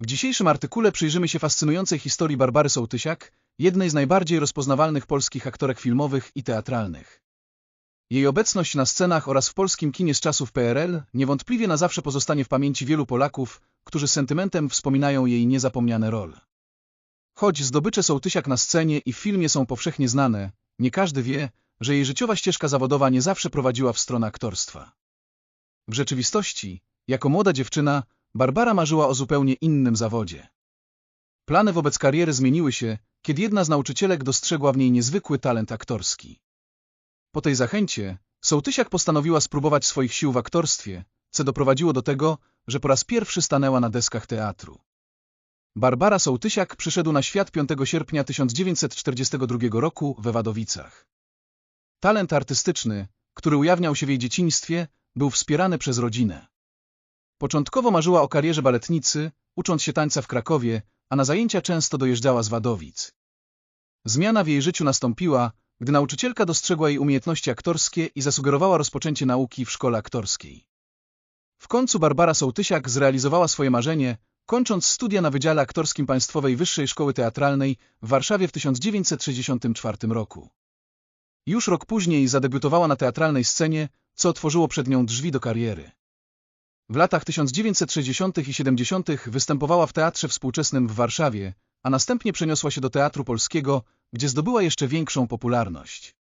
W dzisiejszym artykule przyjrzymy się fascynującej historii Barbary Sołtysiak, jednej z najbardziej rozpoznawalnych polskich aktorek filmowych i teatralnych. Jej obecność na scenach oraz w polskim kinie z czasów PRL niewątpliwie na zawsze pozostanie w pamięci wielu Polaków, którzy z sentymentem wspominają jej niezapomniane role. Choć zdobycze Sołtysiak na scenie i w filmie są powszechnie znane, nie każdy wie, że jej życiowa ścieżka zawodowa nie zawsze prowadziła w stronę aktorstwa. W rzeczywistości, jako młoda dziewczyna, Barbara marzyła o zupełnie innym zawodzie. Plany wobec kariery zmieniły się, kiedy jedna z nauczycielek dostrzegła w niej niezwykły talent aktorski. Po tej zachęcie, Sołtysiak postanowiła spróbować swoich sił w aktorstwie, co doprowadziło do tego, że po raz pierwszy stanęła na deskach teatru. Barbara Sołtysiak przyszedł na świat 5 sierpnia 1942 roku we Wadowicach. Talent artystyczny, który ujawniał się w jej dzieciństwie, był wspierany przez rodzinę. Początkowo marzyła o karierze baletnicy, ucząc się tańca w Krakowie, a na zajęcia często dojeżdżała z Wadowic. Zmiana w jej życiu nastąpiła, gdy nauczycielka dostrzegła jej umiejętności aktorskie i zasugerowała rozpoczęcie nauki w szkole aktorskiej. W końcu Barbara Sołtysiak zrealizowała swoje marzenie, kończąc studia na Wydziale Aktorskim Państwowej Wyższej Szkoły Teatralnej w Warszawie w 1964 roku. Już rok później zadebiutowała na teatralnej scenie, co otworzyło przed nią drzwi do kariery. W latach 1960 i 70 występowała w Teatrze Współczesnym w Warszawie, a następnie przeniosła się do Teatru Polskiego, gdzie zdobyła jeszcze większą popularność.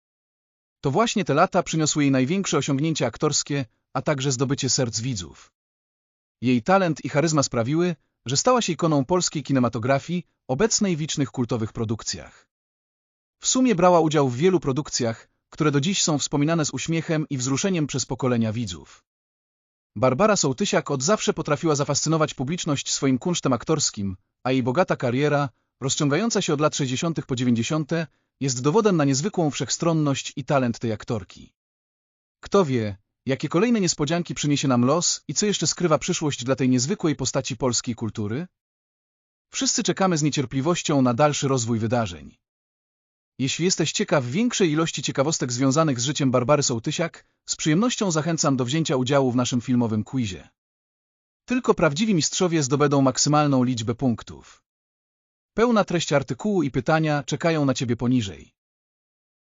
To właśnie te lata przyniosły jej największe osiągnięcia aktorskie, a także zdobycie serc widzów. Jej talent i charyzma sprawiły, że stała się ikoną polskiej kinematografii, obecnej w licznych kultowych produkcjach. W sumie brała udział w wielu produkcjach, które do dziś są wspominane z uśmiechem i wzruszeniem przez pokolenia widzów. Barbara Sołtysiak od zawsze potrafiła zafascynować publiczność swoim kunsztem aktorskim, a jej bogata kariera, rozciągająca się od lat 60. po 90., jest dowodem na niezwykłą wszechstronność i talent tej aktorki. Kto wie, jakie kolejne niespodzianki przyniesie nam los i co jeszcze skrywa przyszłość dla tej niezwykłej postaci polskiej kultury? Wszyscy czekamy z niecierpliwością na dalszy rozwój wydarzeń. Jeśli jesteś ciekaw większej ilości ciekawostek związanych z życiem Barbary Sołtysiak, z przyjemnością zachęcam do wzięcia udziału w naszym filmowym quizie. Tylko prawdziwi mistrzowie zdobędą maksymalną liczbę punktów. Pełna treść artykułu i pytania czekają na Ciebie poniżej.